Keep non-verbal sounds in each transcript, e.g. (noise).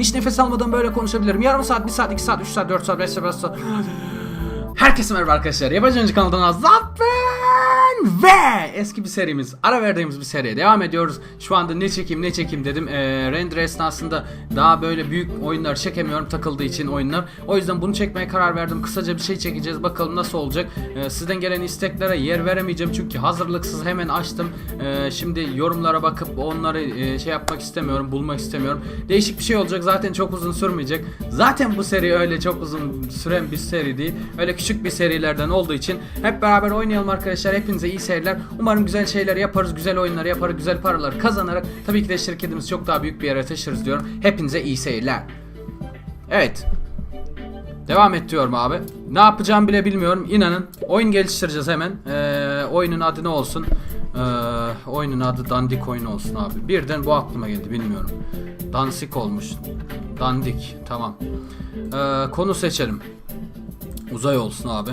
Hiç nefes almadan böyle konuşabilirim. Yarım saat, bir saat, iki saat, üç saat, dört saat, beş saat, beş saat. Herkese merhaba arkadaşlar. Yabancı Oyuncu kanalından Zafer ve eski bir serimiz, ara verdiğimiz bir seriye devam ediyoruz. Şu anda ne çekeyim ne çekeyim dedim. Ee, render esnasında daha böyle büyük oyunlar çekemiyorum takıldığı için oyunlar. O yüzden bunu çekmeye karar verdim. Kısaca bir şey çekeceğiz. Bakalım nasıl olacak. Ee, sizden gelen isteklere yer veremeyeceğim çünkü hazırlıksız hemen açtım. Ee, şimdi yorumlara bakıp onları e, şey yapmak istemiyorum, bulmak istemiyorum. Değişik bir şey olacak. Zaten çok uzun sürmeyecek. Zaten bu seri öyle çok uzun süren bir seri değil. Öyle küçük bir serilerden olduğu için hep beraber oynayalım arkadaşlar. Hepinize iyi seyirler. Umarım güzel şeyler yaparız, güzel oyunlar yaparız, güzel paralar kazanarak tabii ki de şirketimizi çok daha büyük bir yere taşırız diyorum. Hepinize iyi seyirler. Evet. Devam et diyorum abi. Ne yapacağımı bile bilmiyorum. İnanın. Oyun geliştireceğiz hemen. Ee, oyunun adı ne olsun? Ee, oyunun adı Dandik oyun olsun abi. Birden bu aklıma geldi bilmiyorum. Dansik olmuş. Dandik. Tamam. Ee, konu seçelim. Uzay olsun abi.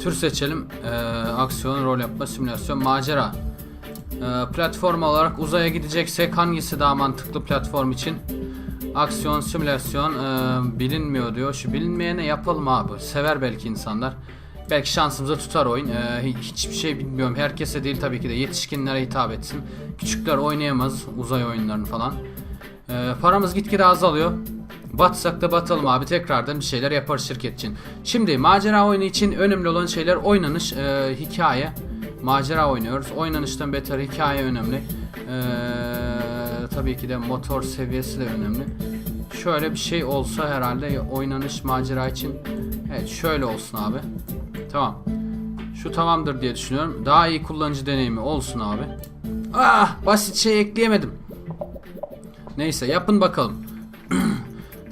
Tür seçelim. Ee, aksiyon, rol yapma, simülasyon, macera. Ee, platform olarak uzaya gideceksek hangisi daha mantıklı platform için? Aksiyon, simülasyon ee, bilinmiyor diyor. Şu bilinmeyene yapalım abi. Sever belki insanlar. Belki şansımıza tutar oyun. Ee, hi- hiçbir şey bilmiyorum. Herkese değil tabii ki de yetişkinlere hitap etsin. Küçükler oynayamaz uzay oyunlarını falan. Ee, paramız gitgide azalıyor. Batsak da batalım abi tekrardan bir şeyler yaparız şirket için. Şimdi macera oyunu için önemli olan şeyler oynanış, e, hikaye. Macera oynuyoruz. Oynanıştan beter hikaye önemli. Ee, tabii ki de motor seviyesi de önemli. Şöyle bir şey olsa herhalde oynanış macera için. Evet şöyle olsun abi. Tamam. Şu tamamdır diye düşünüyorum. Daha iyi kullanıcı deneyimi olsun abi. Ah basit şey ekleyemedim. Neyse yapın bakalım.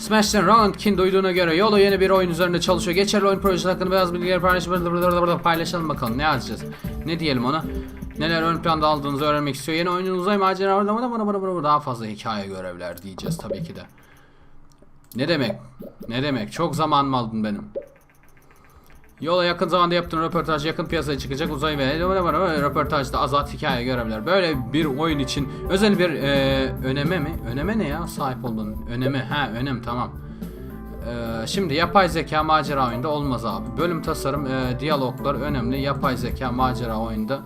Smash'ten Roland King duyduğuna göre Yolo yeni bir oyun üzerinde çalışıyor. Geçerli oyun projesi hakkında beyaz bilgileri paylaşalım, paylaşalım bakalım. Ne yazacağız? Ne diyelim ona? Neler ön planda aldığınızı öğrenmek istiyor. Yeni oyunun uzay macera daha fazla hikaye görevler diyeceğiz tabii ki de. Ne demek? Ne demek? Çok zaman mı aldın benim? Yola yakın zamanda yaptığın röportaj yakın piyasaya çıkacak uzay ve röportajda azat hikaye görevler. Böyle bir oyun için özel bir e, öneme mi? Öneme ne ya sahip olduğun? Öneme. Ha önem tamam. E, şimdi yapay zeka macera oyunda olmaz abi. Bölüm tasarım, e, diyaloglar önemli. Yapay zeka macera oyunda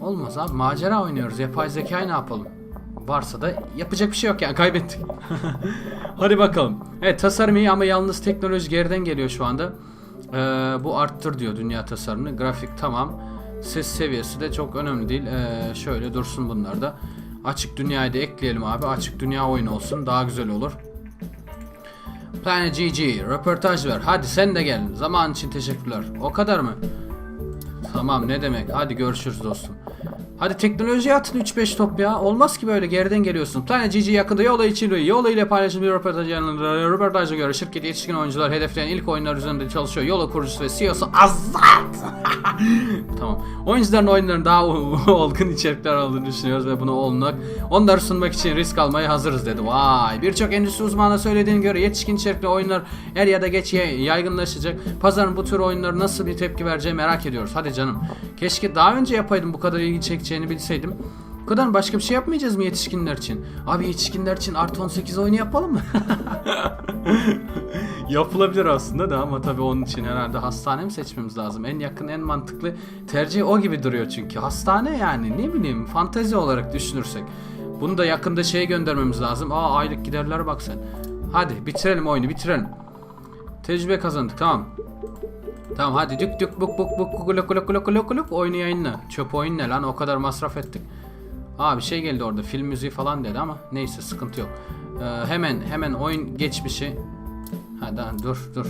olmaz abi. Macera oynuyoruz. Yapay zekayı ne yapalım? Varsa da yapacak bir şey yok yani kaybettik. (laughs) Hadi bakalım. Evet tasarım iyi ama yalnız teknoloji geriden geliyor şu anda. Ee, bu arttır diyor dünya tasarımını. Grafik tamam. Ses seviyesi de çok önemli değil. Ee, şöyle dursun bunlar da. Açık dünyayı da ekleyelim abi. Açık dünya oyunu olsun. Daha güzel olur. Planet GG. Röportaj ver. Hadi sen de gel. Zaman için teşekkürler. O kadar mı? Tamam ne demek. Hadi görüşürüz dostum. Hadi teknolojiye atın 3-5 top ya. Olmaz ki böyle geriden geliyorsun. Planet GG yakında yola için yola ile paylaşılan bir röportaj yanında röportaja göre şirket yetişkin oyuncular hedefleyen ilk oyunlar üzerinde çalışıyor. Yola kurucusu ve CEO'su Azat. (laughs) tamam. Oyuncuların oyunların daha olgun içerikler olduğunu düşünüyoruz ve bunu olmak onları sunmak için risk almaya hazırız dedi. Vay. Birçok endüstri uzmanı söylediğine göre yetişkin içerikli oyunlar er ya da geç yay- yaygınlaşacak. Pazarın bu tür oyunlara nasıl bir tepki vereceği merak ediyoruz. Hadi canım. Keşke daha önce yapaydım bu kadar ilgi çekeceğini bilseydim. Bu kadar başka bir şey yapmayacağız mı yetişkinler için? Abi yetişkinler için artı 18 oyunu yapalım mı? (laughs) Yapılabilir aslında da ama tabii onun için herhalde hastane mi seçmemiz lazım? En yakın en mantıklı tercih o gibi duruyor çünkü. Hastane yani ne bileyim fantezi olarak düşünürsek. Bunu da yakında şeye göndermemiz lazım. Aa aylık giderlere bak sen. Hadi bitirelim oyunu bitirelim. Tecrübe kazandık tamam. Tamam hadi dük dük buk buk buk kuluk kuluk kuluk kuluk kuluk oyunu yayınla. Çöp oyun ne lan o kadar masraf ettik. Aa bir şey geldi orada film müziği falan dedi ama neyse sıkıntı yok. Ee, hemen hemen oyun geçmişi. Ha daha dur dur.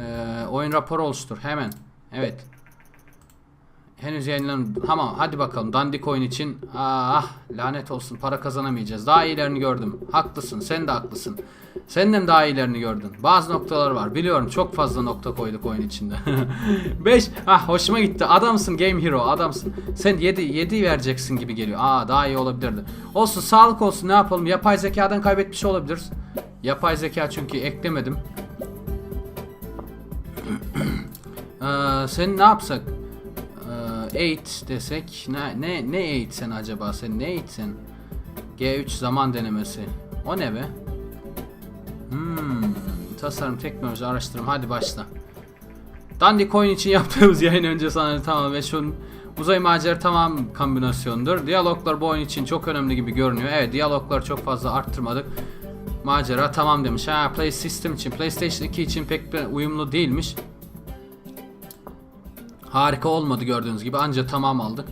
Ee, oyun raporu oluştur hemen. Evet. Henüz yayınlan tamam hadi bakalım. Dandik oyun için ah lanet olsun para kazanamayacağız. Daha iyilerini gördüm. Haklısın sen de haklısın. Senden daha iyilerini gördün? Bazı noktalar var biliyorum. Çok fazla nokta koyduk oyun içinde. (laughs) 5 ah hoşuma gitti. Adamsın game hero adamsın. Sen 7 7 vereceksin gibi geliyor. Aa daha iyi olabilirdi. Olsun sağlık olsun ne yapalım? Yapay zekadan kaybetmiş olabiliriz. Yapay zeka çünkü eklemedim. (clears throat) Ee, sen ne yapsak? Ee, 8 desek ne ne ne 8 sen acaba sen ne 8 sen? G3 zaman denemesi. O ne be? Hmm, tasarım, teknoloji, araştırma. Hadi başla. Dandik Coin için yaptığımız (laughs) yayın önce sana tamam ve şu uzay macera tamam kombinasyondur. Diyaloglar bu oyun için çok önemli gibi görünüyor. Evet diyalogları çok fazla arttırmadık. Macera tamam demiş. Ha Play System için, PlayStation 2 için pek uyumlu değilmiş. Harika olmadı gördüğünüz gibi anca tamam aldık.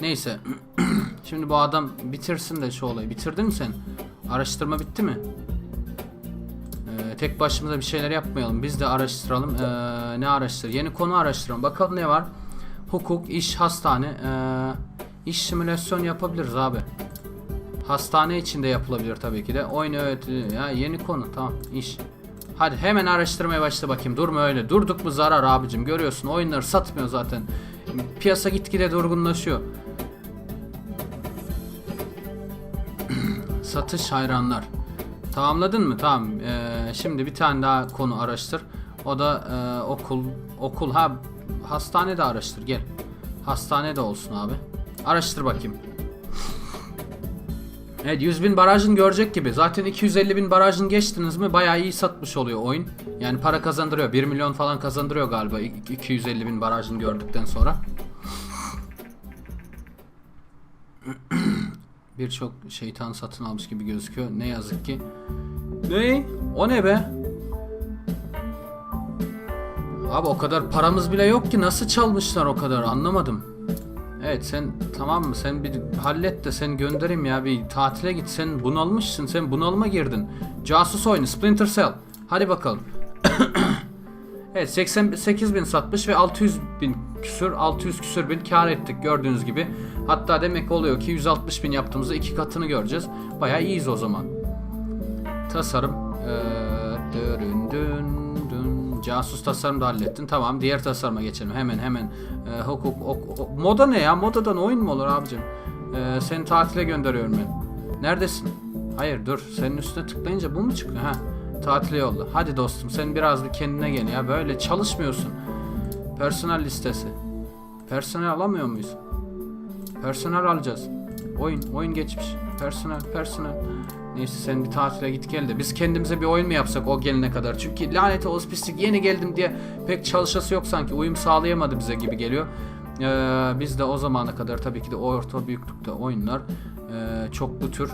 Neyse. (clears throat) Şimdi bu adam bitirsin de şu olayı. Bitirdin mi sen? Araştırma bitti mi? Ee, tek başımıza bir şeyler yapmayalım. Biz de araştıralım. Ee, ne araştır? Yeni konu araştıralım. Bakalım ne var? Hukuk, iş, hastane. Ee, iş simülasyon yapabiliriz abi. Hastane içinde yapılabilir tabii ki de. Oyun evet. Ya yeni konu tamam iş. Hadi hemen araştırmaya başla bakayım. Durma öyle. Durduk mu zarar abicim. Görüyorsun oyunları satmıyor zaten. Piyasa gitgide durgunlaşıyor. (clears throat) Satış hayranlar. Tamamladın mı? Tamam. Ee, şimdi bir tane daha konu araştır. O da e, okul. Okul ha hastane de araştır. Gel. Hastane de olsun abi. Araştır bakayım. Evet 100 bin barajın görecek gibi. Zaten 250 bin barajın geçtiniz mi bayağı iyi satmış oluyor oyun. Yani para kazandırıyor. 1 milyon falan kazandırıyor galiba 250 bin barajın gördükten sonra. (clears throat) Birçok şeytan satın almış gibi gözüküyor. Ne yazık ki. Ne? O ne be? Abi o kadar paramız bile yok ki nasıl çalmışlar o kadar anlamadım. Evet sen tamam mı sen bir hallet de sen göndereyim ya bir tatile git sen bunalmışsın sen bunalıma girdin. Casus oyunu Splinter Cell. Hadi bakalım. (coughs) evet 88 bin satmış ve 600 bin küsür 600 küsür bin kar ettik gördüğünüz gibi. Hatta demek oluyor ki 160 bin yaptığımızda iki katını göreceğiz. Bayağı iyiyiz o zaman. Tasarım. Ee. Casus tasarım da hallettin. Tamam diğer tasarıma geçelim. Hemen hemen. Ee, hukuk, ok- ok- moda ne ya? Modadan oyun mu olur abicim? Ee, seni tatile gönderiyorum ben. Neredesin? Hayır dur. Senin üstüne tıklayınca bu mu çıkıyor? Ha. Tatile yolla. Hadi dostum sen biraz bir kendine gel ya. Böyle çalışmıyorsun. Personel listesi. Personel alamıyor muyuz? Personel alacağız. Oyun, oyun geçmiş. Personel, personel. Neyse sen bir tatile git gel de biz kendimize bir oyun mu yapsak o gelene kadar? Çünkü lanet olsun pislik yeni geldim diye pek çalışası yok sanki. Uyum sağlayamadı bize gibi geliyor. Ee, biz de o zamana kadar tabii ki de orta büyüklükte oyunlar ee, çoklu tür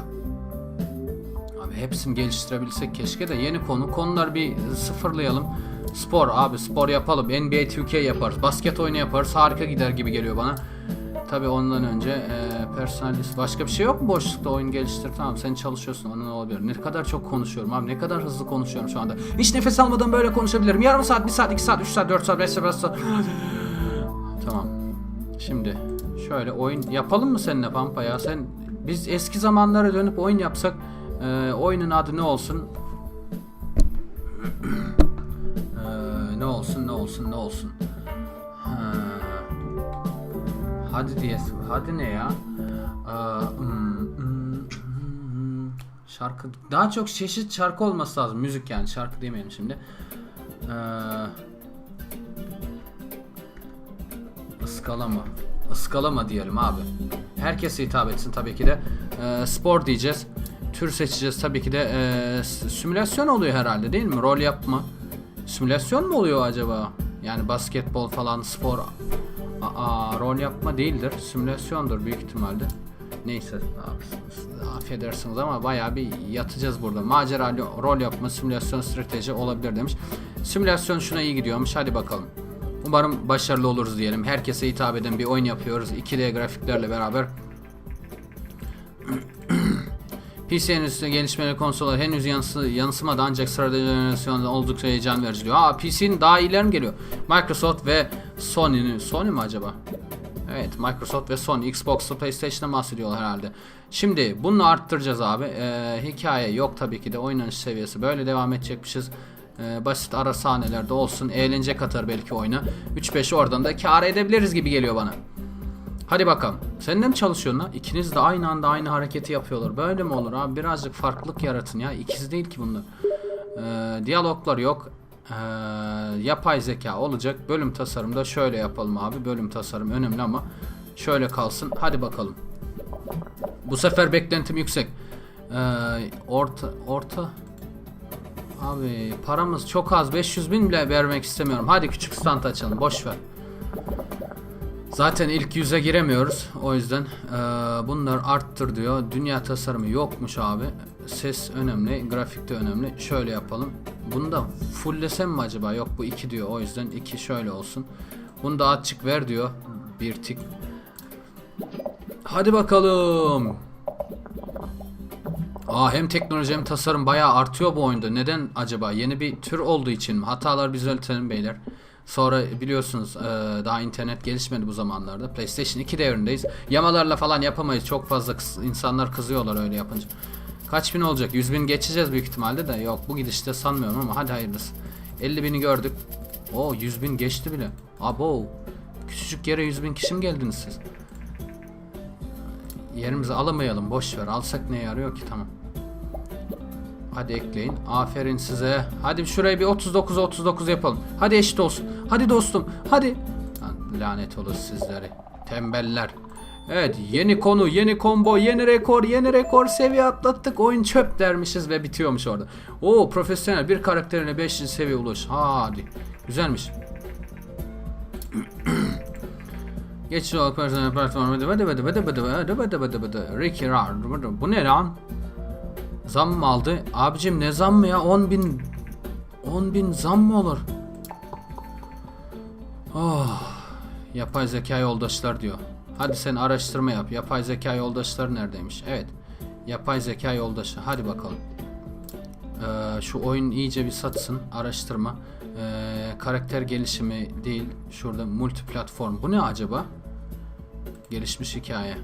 Abi hepsini geliştirebilsek keşke de yeni konu. Konular bir sıfırlayalım. Spor abi spor yapalım. NBA 2K yaparız. Basket oyunu yaparız. Harika gider gibi geliyor bana. Tabi ondan önce e, personalist başka bir şey yok mu boşlukta oyun geliştir tamam sen çalışıyorsun onun olabilir. Ne kadar çok konuşuyorum abi ne kadar hızlı konuşuyorum şu anda. Hiç nefes almadan böyle konuşabilirim. Yarım saat, bir saat, iki saat, üç saat, dört saat, beş saat, beş saat. (sighs) tamam. Şimdi şöyle oyun yapalım mı seninle Pampa ya? Sen biz eski zamanlara dönüp oyun yapsak e, oyunun adı ne olsun? (clears throat) E, ne olsun ne olsun ne olsun? Ha. Hadi diye hadi ne ya? Şarkı daha çok çeşit şarkı olması lazım müzik yani şarkı demeyelim şimdi. Ee, ıskalama. Iskalama diyelim abi. Herkese hitap etsin tabii ki de. Ee, spor diyeceğiz. Tür seçeceğiz tabii ki de. Ee, simülasyon oluyor herhalde değil mi? Rol yapma. Simülasyon mu oluyor acaba? Yani basketbol falan spor. Aa, rol yapma değildir. Simülasyondur büyük ihtimalle. Neyse abi, affedersiniz ama bayağı bir yatacağız burada. Macera rol yapma, simülasyon strateji olabilir demiş. Simülasyon şuna iyi gidiyormuş. Hadi bakalım. Umarım başarılı oluruz diyelim. Herkese hitap eden bir oyun yapıyoruz. 2D grafiklerle beraber. (clears throat) PC'nin üstüne gelişmeleri konsollar henüz yansı, yansımadı ancak sırada jenerasyonda oldukça heyecan verici diyor. Aa PC'nin daha iyileri mi geliyor? Microsoft ve Sony'nin Sony mi acaba? Evet Microsoft ve Sony Xbox'la PlayStation'a bahsediyorlar herhalde. Şimdi bunu arttıracağız abi. Ee, hikaye yok tabii ki de oynanış seviyesi böyle devam edecekmişiz. Ee, basit ara sahnelerde olsun. Eğlence katar belki oyuna. 3-5 oradan da kar edebiliriz gibi geliyor bana. Hadi bakalım. Sen de mi çalışıyorsun lan? İkiniz de aynı anda aynı hareketi yapıyorlar. Böyle mi olur abi? Birazcık farklılık yaratın ya. İkiz değil ki bunlar. Ee, diyaloglar yok. Ee, yapay zeka olacak. Bölüm tasarımda şöyle yapalım abi. Bölüm tasarım önemli ama şöyle kalsın. Hadi bakalım. Bu sefer beklentim yüksek. Ee, orta orta Abi paramız çok az 500 bin bile vermek istemiyorum. Hadi küçük stand açalım boş ver. Zaten ilk yüze giremiyoruz. O yüzden eee, bunlar arttır diyor. Dünya tasarımı yokmuş abi. Ses önemli, grafik de önemli. Şöyle yapalım. Bunu da fulllesem mi acaba? Yok bu 2 diyor. O yüzden 2 şöyle olsun. Bunu da açık ver diyor. Bir tik. Hadi bakalım. Aa hem teknoloji hem tasarım bayağı artıyor bu oyunda. Neden acaba? Yeni bir tür olduğu için mi? Hatalar düzeltelim beyler. Sonra biliyorsunuz e, daha internet gelişmedi bu zamanlarda. PlayStation 2 devrindeyiz. Yamalarla falan yapamayız. Çok fazla insanlar kızıyorlar öyle yapınca. Kaç bin olacak? 100 bin geçeceğiz büyük ihtimalle de. Yok bu gidişte sanmıyorum ama hadi hayırlısı. 50 bini gördük. O 100 bin geçti bile. Abo. Küçücük yere 100 bin kişi mi geldiniz siz? Yerimizi alamayalım. Boş ver. Alsak ne yarıyor ki? Tamam. Hadi ekleyin. Aferin size. Hadi şurayı bir 39 39 yapalım. Hadi eşit olsun. Hadi dostum. Hadi. Lan, lanet olası sizlere. Tembeller. Evet yeni konu, yeni combo, yeni rekor, yeni rekor seviye atlattık. Oyun çöp dermişiz ve bitiyormuş orada. Oo profesyonel bir karakterine 500 seviye ulaş. Hadi. Güzelmiş. Geçici olarak personel platformu vıdı vıdı vıdı vıdı vıdı vıdı vıdı vıdı. Ricky Rar. Bu ne lan? Zam mı aldı? Abicim ne zam mı ya? 10 bin 10 bin zam mı olur? Oh, yapay zeka yoldaşlar diyor. Hadi sen araştırma yap. Yapay zeka yoldaşları neredeymiş? Evet. Yapay zeka yoldaşı. Hadi bakalım. Ee, şu oyun iyice bir satsın. Araştırma. Ee, karakter gelişimi değil. Şurada multi platform. Bu ne acaba? Gelişmiş hikaye.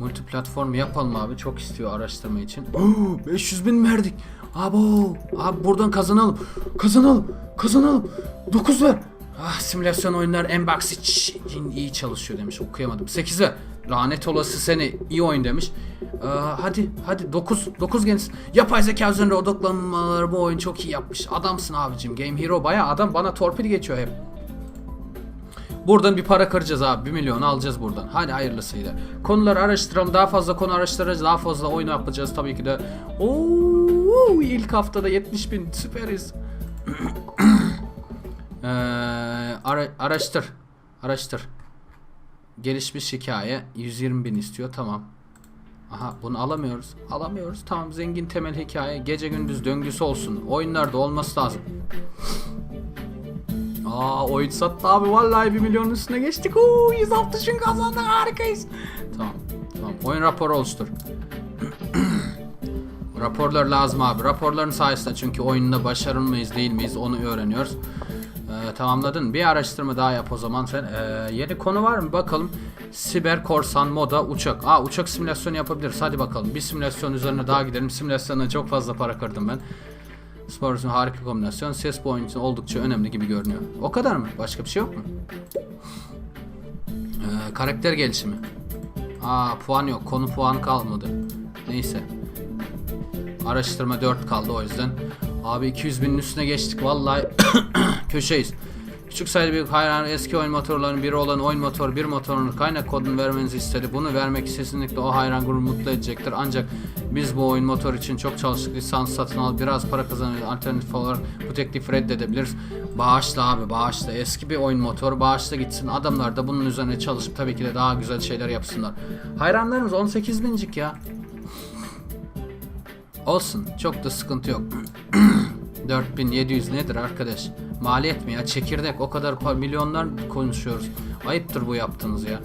Multi platform yapalım abi. Çok istiyor araştırma için. Oo, 500 bin verdik. Abo. Abi buradan kazanalım. Kazanalım. Kazanalım. 9 ver. Ah simülasyon oyunlar Enbox için iyi çalışıyor demiş. Okuyamadım. 8 ver. Lanet olası seni iyi oyun demiş. Ee, hadi hadi 9 9 gelsin. Yapay zeka üzerinde odaklanmaları bu oyun çok iyi yapmış. Adamsın abicim. Game Hero bayağı adam bana torpil geçiyor hep. Buradan bir para kıracağız abi. 1 milyon alacağız buradan. Hadi hayırlısıyla. Konuları araştıralım. Daha fazla konu araştıracağız. Daha fazla oyun yapacağız tabii ki de. Oo, ilk haftada 70 bin. Süperiz. (clears throat) Ee, ara- araştır. Araştır. Gelişmiş hikaye. 120 bin istiyor. Tamam. Aha bunu alamıyoruz. Alamıyoruz. Tamam zengin temel hikaye. Gece gündüz döngüsü olsun. Oyunlarda olması lazım. Aa oyun sattı abi vallahi 1 milyonun üstüne geçtik. Oo 160 bin kazandık harikayız. Tamam tamam oyun raporu oluştur. (clears throat) Raporlar lazım abi. Raporların sayesinde çünkü oyunda başarılı mıyız değil miyiz onu öğreniyoruz. Ee, tamamladın. Bir araştırma daha yap o zaman sen. Ee, yeni konu var mı? Bakalım. Siber korsan moda uçak. Aa uçak simülasyonu yapabiliriz. Hadi bakalım. Bir simülasyon üzerine daha gidelim. Simülasyona çok fazla para kırdım ben. Spor harika kombinasyon. Ses boyun için oldukça önemli gibi görünüyor. O kadar mı? Başka bir şey yok mu? Ee, karakter gelişimi. Aa puan yok. Konu puan kalmadı. Neyse. Araştırma 4 kaldı o yüzden. Abi 200 binin üstüne geçtik vallahi (coughs) köşeyiz. Küçük sayıda bir hayran eski oyun motorlarının biri olan oyun motoru bir motorun kaynak kodunu vermenizi istedi. Bunu vermek kesinlikle o hayran grubu mutlu edecektir. Ancak biz bu oyun motor için çok çalıştık. Lisans satın alıp biraz para kazanıp alternatif olarak bu teklifi reddedebiliriz. Bağışla abi bağışla. Eski bir oyun motoru bağışla gitsin. Adamlar da bunun üzerine çalışıp tabii ki de daha güzel şeyler yapsınlar. Hayranlarımız 18 bincik ya. Olsun. Çok da sıkıntı yok. 4700 nedir arkadaş? Maliyet mi ya? Çekirdek o kadar milyonlar konuşuyoruz. Ayıptır bu yaptığınız ya.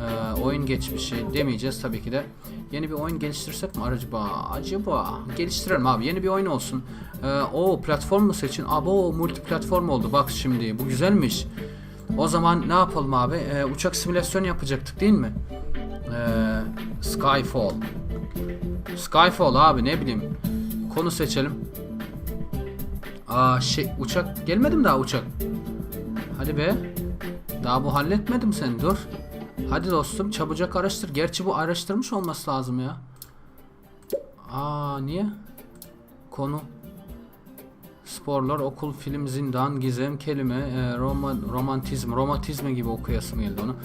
Ee, oyun geçmişi demeyeceğiz tabii ki de. Yeni bir oyun geliştirsek mi acaba? Acaba geliştirelim abi. Yeni bir oyun olsun. Ee, o platform mu seçin? Abo multi platform oldu. Bak şimdi bu güzelmiş. O zaman ne yapalım abi? Ee, uçak simülasyonu yapacaktık değil mi? Ee, Skyfall. Skyfall abi ne bileyim. Konu seçelim. Aa şey uçak gelmedi mi daha uçak? Hadi be. Daha bu halletmedim sen dur. Hadi dostum çabucak araştır. Gerçi bu araştırmış olması lazım ya. Aa niye? Konu. Sporlar, okul, film, zindan, gizem, kelime, e, roman, romantizm, romantizme gibi okuyasım geldi onu.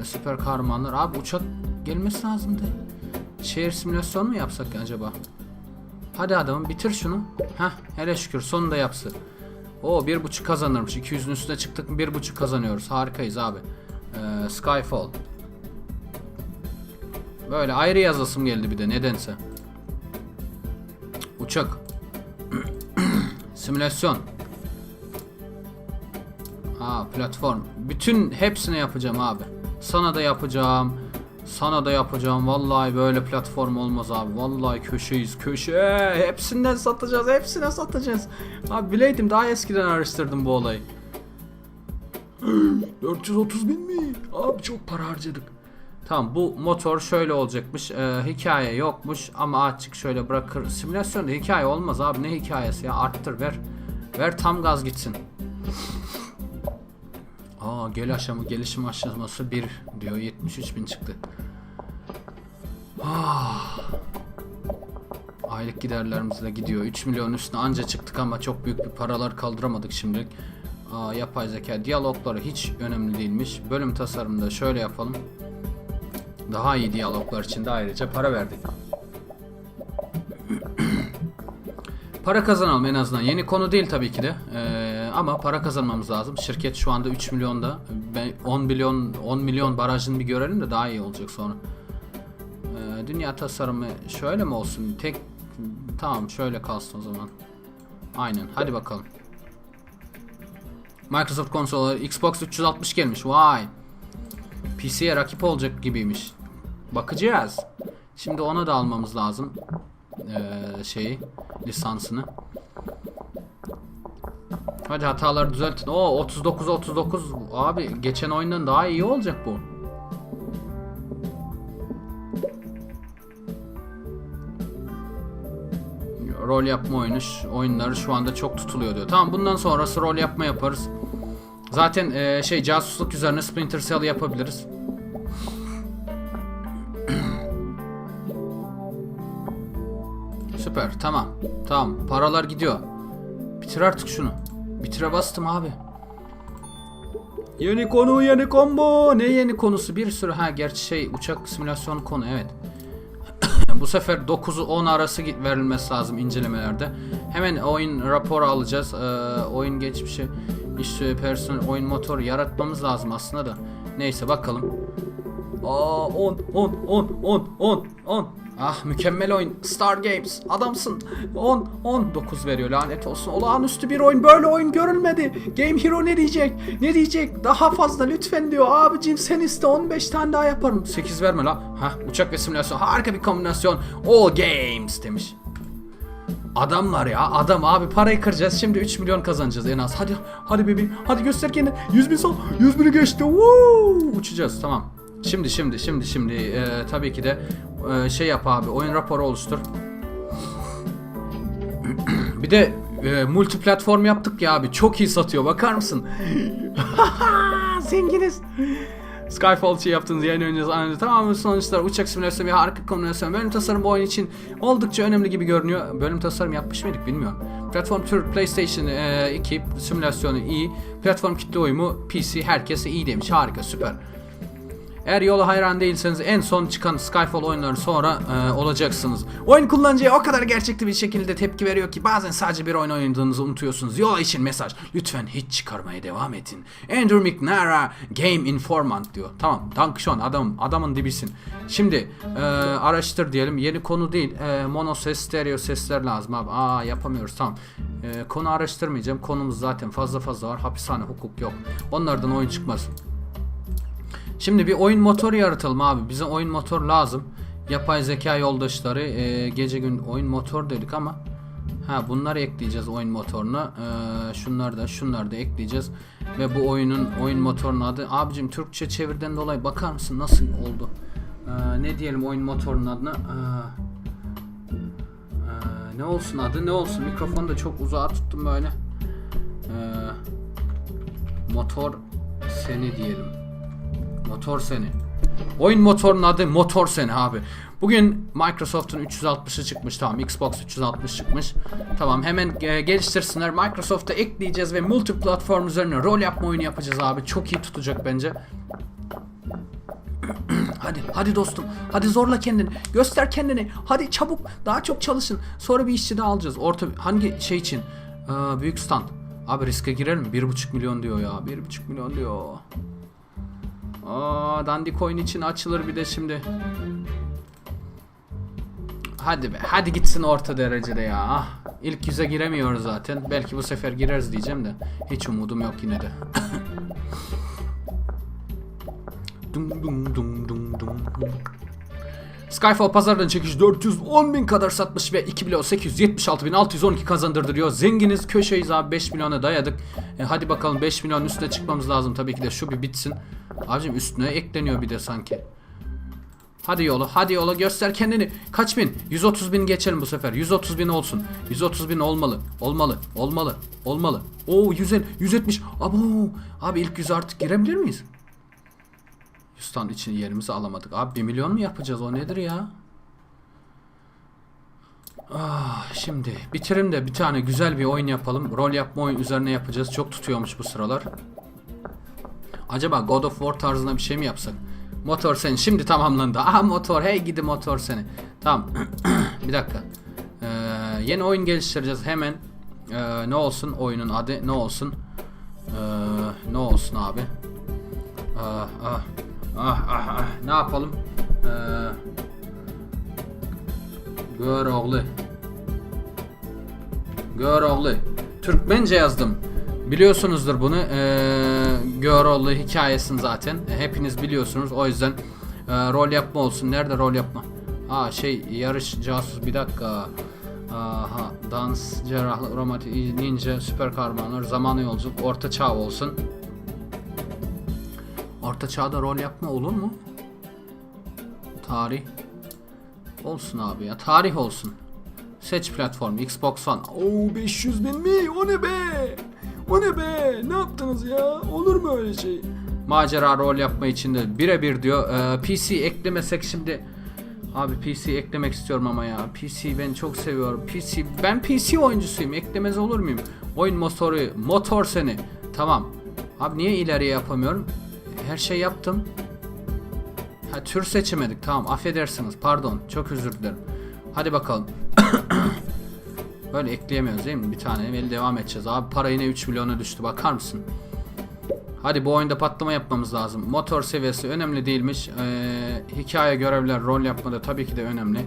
E, süper kahramanlar. Abi uçak gelmesi lazımdı. Şehir simülasyonu mu yapsak acaba? Hadi adamım bitir şunu. Heh hele şükür sonunda yapsın. O bir buçuk kazanırmış. 200'ün üstüne çıktık bir buçuk kazanıyoruz. Harikayız abi. Ee, Skyfall. Böyle ayrı yazasım geldi bir de nedense. Uçak. (clears throat) Simülasyon. Aa platform. Bütün hepsini yapacağım abi. Sana da yapacağım. Sana da yapacağım. Vallahi böyle platform olmaz abi. Vallahi köşeyiz köşe. Hepsinden satacağız. Hepsine satacağız. Abi bileydim daha eskiden araştırdım bu olayı. (gasps) 430 bin mi? Abi çok para harcadık. Tamam bu motor şöyle olacakmış. Ee, hikaye yokmuş ama açık şöyle bırakır. Simülasyonda hikaye olmaz abi. Ne hikayesi ya? Arttır ver. Ver tam gaz gitsin. Aa gel aşamı gelişim aşaması 1 diyor 73 bin çıktı. Ah. Aylık giderlerimiz de gidiyor. 3 milyon üstüne anca çıktık ama çok büyük bir paralar kaldıramadık şimdilik. Aa, yapay zeka diyalogları hiç önemli değilmiş. Bölüm tasarımında şöyle yapalım. Daha iyi diyaloglar için de ayrıca para verdik. (clears throat) Para kazanalım en azından. Yeni konu değil tabii ki de. Ee, ama para kazanmamız lazım. Şirket şu anda 3 milyonda. Ben 10 milyon 10 milyon barajını bir görelim de daha iyi olacak sonra. Ee, dünya tasarımı şöyle mi olsun? Tek tamam şöyle kalsın o zaman. Aynen. Hadi bakalım. Microsoft konsolları Xbox 360 gelmiş. Vay. PC'ye rakip olacak gibiymiş. Bakacağız. Şimdi ona da almamız lazım. Ee, şeyi lisansını. Hadi hataları düzeltin. Oo 39 39 abi geçen oyundan daha iyi olacak bu. Rol yapma oyunu oyunları şu anda çok tutuluyor diyor. Tamam bundan sonrası rol yapma yaparız. Zaten e, şey casusluk üzerine Splinter Cell yapabiliriz. Süper tamam. Tamam paralar gidiyor. Bitir artık şunu. Bitire bastım abi. Yeni konu yeni combo. Ne yeni konusu? Bir sürü ha gerçi şey uçak simülasyonu konu evet. (coughs) Bu sefer 9'u 10 arası verilmesi lazım incelemelerde. Hemen oyun raporu alacağız. Ee, oyun geçmişi, iş personel, oyun motoru yaratmamız lazım aslında da. Neyse bakalım. Aa 10 10 10 10 10 10. Ah mükemmel oyun. Star Games adamsın. 10 10 9 veriyor lanet olsun. Olağanüstü bir oyun. Böyle oyun görülmedi. Game Hero ne diyecek? Ne diyecek? Daha fazla lütfen diyor. Abicim sen iste 15 tane daha yaparım. 8 verme la. Hah uçak ve simülasyon harika bir kombinasyon. All Games demiş. Adamlar ya adam abi parayı kıracağız şimdi 3 milyon kazanacağız en az hadi hadi bebeğim hadi göster kendini 100 bin sal 100 bini geçti Woo! uçacağız tamam şimdi şimdi şimdi şimdi e, tabii ki de e, şey yap abi oyun raporu oluştur (clears throat) bir de e, multi platform yaptık ya abi çok iyi satıyor bakar mısın (laughs) zenginiz Skyfall için yaptığınız yayın öncesi analizi tamamen sonuçlar uçak simülasyonu ve harika kombinasyon bölüm tasarım bu oyun için oldukça önemli gibi görünüyor. Bölüm tasarım yapmış mıydık bilmiyorum. Platform tür PlayStation e, 2 simülasyonu iyi. Platform kitle uyumu PC herkese iyi demiş. Harika süper. Eğer yola hayran değilseniz en son çıkan Skyfall oyunları sonra e, olacaksınız. Oyun kullanıcıya o kadar gerçekçi bir şekilde tepki veriyor ki bazen sadece bir oyun oynadığınızı unutuyorsunuz. Yola için mesaj. Lütfen hiç çıkarmaya devam edin. Andrew McNara Game Informant diyor. Tamam Dankşon adam adamın dibisin. Şimdi e, araştır diyelim. Yeni konu değil. E, mono ses, stereo sesler lazım abi. Aa yapamıyoruz tamam. E, konu araştırmayacağım. Konumuz zaten fazla fazla var. Hapishane hukuk yok. Onlardan oyun çıkmaz. Şimdi bir oyun motoru yaratalım abi. Bize oyun motor lazım. Yapay zeka yoldaşları e, gece gün oyun motor dedik ama ha bunları ekleyeceğiz oyun motoruna. E, şunları da şunları da ekleyeceğiz ve bu oyunun oyun motorunun adı abicim Türkçe çevirden dolayı bakar mısın nasıl oldu? E, ne diyelim oyun motorunun adına? E, e, ne olsun adı ne olsun? Mikrofonu da çok uzağa tuttum böyle. E, motor seni diyelim. Motor seni. Oyun motorunun adı Motor seni abi. Bugün Microsoft'un 360'ı çıkmış tamam Xbox 360 çıkmış. Tamam hemen e, geliştirsinler. Microsoft'a ekleyeceğiz ve multi platform üzerine rol yapma oyunu yapacağız abi. Çok iyi tutacak bence. (clears throat) Hadi hadi dostum. Hadi zorla kendini. Göster kendini. Hadi çabuk. Daha çok çalışın. Sonra bir işçi daha alacağız. Orta hangi şey için? Ee, büyük stand. Abi riske girer mi? 1,5 milyon diyor ya. 1,5 milyon diyor. Aa, dandik coin için açılır bir de şimdi. Hadi be. Hadi gitsin orta derecede ya. Ah, İlk yüze giremiyoruz zaten. Belki bu sefer gireriz diyeceğim de. Hiç umudum yok yine de. (laughs) dum dum dum dum dum. Skyfall pazardan çekiş 410 bin kadar satmış ve 2 milyon 876 bin 612 kazandırdırıyor. Zenginiz köşeyiz abi 5 milyona dayadık. E, hadi bakalım 5 milyon üstüne çıkmamız lazım tabii ki de şu bir bitsin. Abicim üstüne ekleniyor bir de sanki. Hadi yolu hadi yolu göster kendini. Kaç bin? 130 bin geçelim bu sefer. 130 bin olsun. 130 bin olmalı. Olmalı. Olmalı. Olmalı. Oo 150, 170. Abo. Abi ilk yüze artık girebilir miyiz? 100 tane için yerimizi alamadık. Abi 1 milyon mu yapacağız? O nedir ya? Ah, şimdi bitirim de bir tane güzel bir oyun yapalım. Rol yapma oyun üzerine yapacağız. Çok tutuyormuş bu sıralar. Acaba God of War tarzında bir şey mi yapsak? Motor seni şimdi tamamlandı. Aha motor hey gidi motor seni. Tamam. (clears throat) bir dakika. Ee, yeni oyun geliştireceğiz hemen. Ee, ne olsun oyunun adı ne olsun? Ee, ne olsun abi? Ah, ah, ah, ah, ah. Ne yapalım? Ee, gör oğlu. Gör oğlu. Türkmence yazdım. Biliyorsunuzdur bunu. Ee, Göroğlu hikayesini zaten. Hepiniz biliyorsunuz. O yüzden e, rol yapma olsun. Nerede rol yapma? Aa şey yarış casus bir dakika. Aha dans, cerrahlık, romantik, ninja, süper kahramanlar, zamanı yolculuk, orta çağ olsun. Orta çağda rol yapma olur mu? Tarih. Olsun abi ya. Tarih olsun. Seç platform. Xbox One. Oo 500 bin mi? O ne be? O ne be? Ne yaptınız ya? Olur mu öyle şey? Macera rol yapma için de birebir diyor. Ee, PC eklemesek şimdi Abi PC eklemek istiyorum ama ya. PC ben çok seviyorum. PC ben PC oyuncusuyum. Eklemez olur muyum? Oyun motoru, motor seni. Tamam. Abi niye ileriye yapamıyorum? Her şey yaptım. Ha tür seçemedik. Tamam affedersiniz. Pardon. Çok özür dilerim. Hadi bakalım. (coughs) Böyle ekleyemiyoruz değil mi? Bir tane veli devam edeceğiz. Abi para yine 3 milyona düştü. Bakar mısın? Hadi bu oyunda patlama yapmamız lazım. Motor seviyesi önemli değilmiş. Ee, hikaye görevler rol yapmada tabii ki de önemli.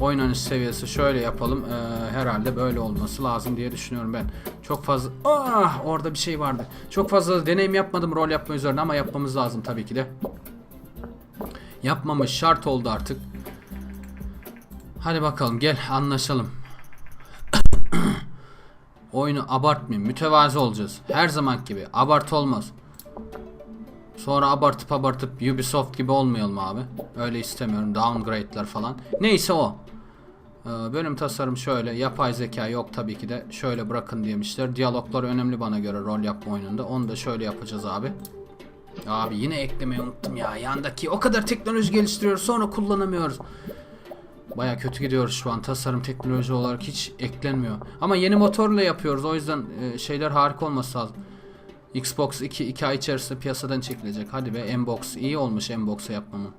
Oynanış seviyesi şöyle yapalım. Ee, herhalde böyle olması lazım diye düşünüyorum ben. Çok fazla... Ah orada bir şey vardı. Çok fazla deneyim yapmadım rol yapma üzerine ama yapmamız lazım tabii ki de. Yapmamız şart oldu artık. Hadi bakalım gel anlaşalım. (coughs) Oyunu abartmayayım. Mütevazi olacağız. Her zaman gibi. Abartı olmaz. Sonra abartıp abartıp Ubisoft gibi olmayalım abi. Öyle istemiyorum. Downgrade'ler falan. Neyse o. Ee, bölüm tasarım şöyle. Yapay zeka yok tabii ki de. Şöyle bırakın demişler. Diyaloglar önemli bana göre rol yapma oyununda. Onu da şöyle yapacağız abi. Abi yine eklemeyi unuttum ya. Yandaki o kadar teknoloji geliştiriyoruz sonra kullanamıyoruz. Baya kötü gidiyoruz şu an. Tasarım teknoloji olarak hiç eklenmiyor. Ama yeni motorla yapıyoruz. O yüzden e, şeyler harika olması lazım. Xbox 2, 2 ay içerisinde piyasadan çekilecek. Hadi be Mbox. iyi olmuş Mbox'a yapmamın.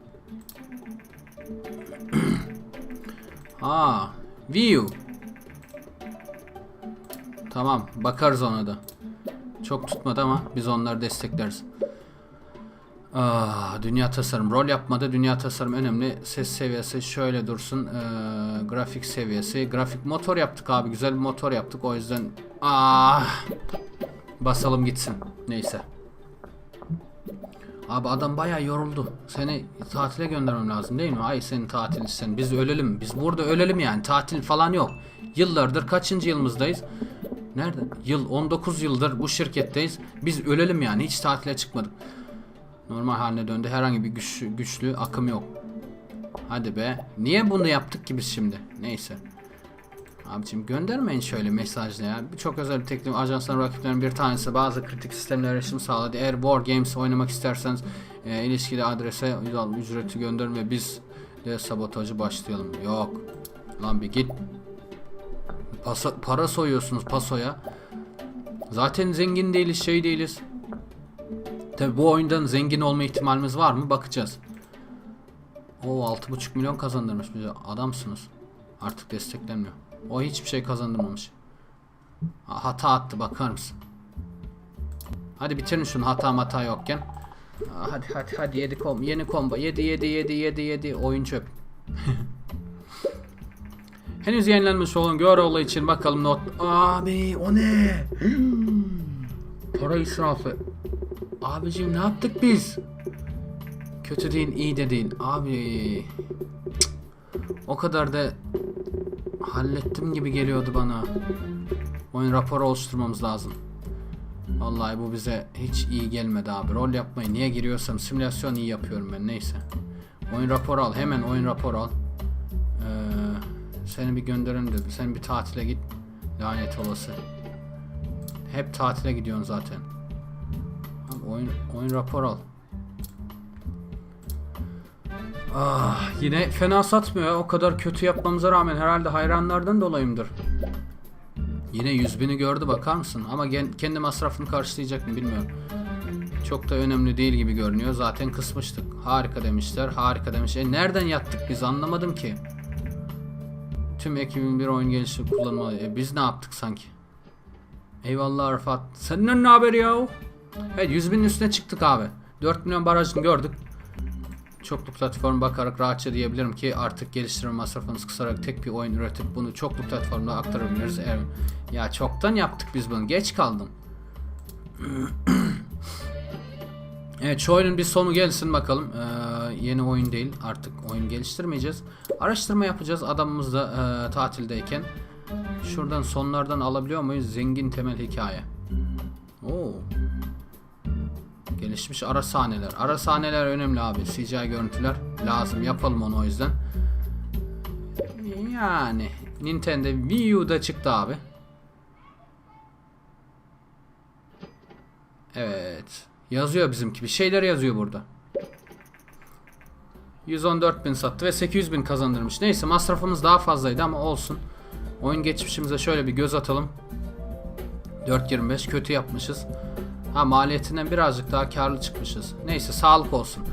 Wii U. Tamam, bakarız ona da. Çok tutmadı ama biz onları destekleriz. Ah, dünya tasarım. Rol yapmada dünya tasarım önemli. Ses seviyesi şöyle dursun. Ee, grafik seviyesi. Grafik motor yaptık abi. Güzel bir motor yaptık. O yüzden ah, basalım gitsin. Neyse. Abi adam bayağı yoruldu. Seni tatile göndermem lazım değil mi? Ay senin tatilin sen. Biz ölelim. Biz burada ölelim yani. Tatil falan yok. Yıllardır kaçıncı yılımızdayız? Nerede? Yıl 19 yıldır bu şirketteyiz. Biz ölelim yani. Hiç tatile çıkmadık. Normal haline döndü. Herhangi bir güç, güçlü akım yok. Hadi be. Niye bunu yaptık ki biz şimdi? Neyse. Abicim göndermeyin şöyle mesajla ya. Çok özel bir teklif. Ajansların rakiplerinin bir tanesi bazı kritik sistemlere erişim sağladı. Eğer War Games oynamak isterseniz e, ilişkili adrese ücreti gönderin ve biz de sabotajı başlayalım. Yok. Lan bir git. Pasa, para soyuyorsunuz pasoya. Zaten zengin değiliz şey değiliz. Tabi bu oyundan zengin olma ihtimalimiz var mı? Bakacağız. O 6,5 milyon kazandırmış bize. Adamsınız. Artık desteklenmiyor. O hiçbir şey kazandırmamış. Ha, Hata attı bakar mısın? Hadi bitirin şunu hata mata yokken. Hadi hadi hadi yedi kom yeni combo 7 7 7 7 7 oyun çöp. (laughs) Henüz yenilenmiş olan Göroğlu için bakalım not. Abi o ne? Para israfı. Abicim ne yaptık biz? Kötü değil, iyi de değil. Abi o kadar da hallettim gibi geliyordu bana. Oyun raporu oluşturmamız lazım. Vallahi bu bize hiç iyi gelmedi abi. Rol yapmayı niye giriyorsam simülasyon iyi yapıyorum ben neyse. Oyun raporu al. Hemen oyun raporu al. Ee, seni bir gönderelim dedim. Sen bir tatile git. Lanet olası. Hep tatile gidiyorsun zaten. Abi oyun oyun raporu al. Ah, yine fena satmıyor. O kadar kötü yapmamıza rağmen herhalde hayranlardan dolayımdır. Yine 100 bini gördü bakar mısın? Ama kendi masrafını karşılayacak mı bilmiyorum. Çok da önemli değil gibi görünüyor. Zaten kısmıştık. Harika demişler. Harika demiş. E nereden yattık biz anlamadım ki. Tüm ekibin bir oyun geliştirip kullanmalı. E biz ne yaptık sanki? Eyvallah Arfat. Senden ne haber ya? Evet 100 binin üstüne çıktık abi. 4 milyon barajını gördük. Çoklu platform bakarak rahatça diyebilirim ki artık geliştirme masrafınız kısarak tek bir oyun üretip bunu çoklu platformda aktarabiliriz. Evet. Ya çoktan yaptık biz bunu. Geç kaldım. (clears throat) evet şu oyunun bir sonu gelsin bakalım. Ee, yeni oyun değil. Artık oyun geliştirmeyeceğiz. Araştırma yapacağız adamımız da e, tatildeyken. Şuradan sonlardan alabiliyor muyuz? Zengin temel hikaye. Oo. Gelişmiş ara sahneler. Ara sahneler önemli abi. CGI görüntüler lazım. Yapalım onu o yüzden. Yani Nintendo Wii U'da çıktı abi. Evet. Yazıyor bizimki. Bir şeyler yazıyor burada. 114 bin sattı ve 800 bin kazandırmış. Neyse masrafımız daha fazlaydı ama olsun. Oyun geçmişimize şöyle bir göz atalım. 4.25 kötü yapmışız. Ha maliyetinden birazcık daha karlı çıkmışız. Neyse sağlık olsun.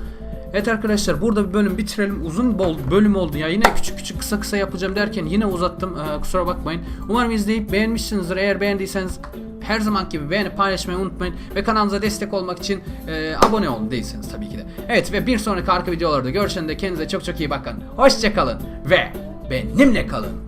Evet arkadaşlar burada bir bölüm bitirelim. Uzun bol bölüm oldu ya. Yine küçük küçük kısa kısa yapacağım derken yine uzattım. Ee, kusura bakmayın. Umarım izleyip beğenmişsinizdir. Eğer beğendiyseniz her zaman gibi beğenip paylaşmayı unutmayın. Ve kanalımıza destek olmak için e, abone olun değilseniz tabii ki de. Evet ve bir sonraki arka videolarda görüşende kendinize çok çok iyi bakın. Hoşçakalın ve benimle kalın.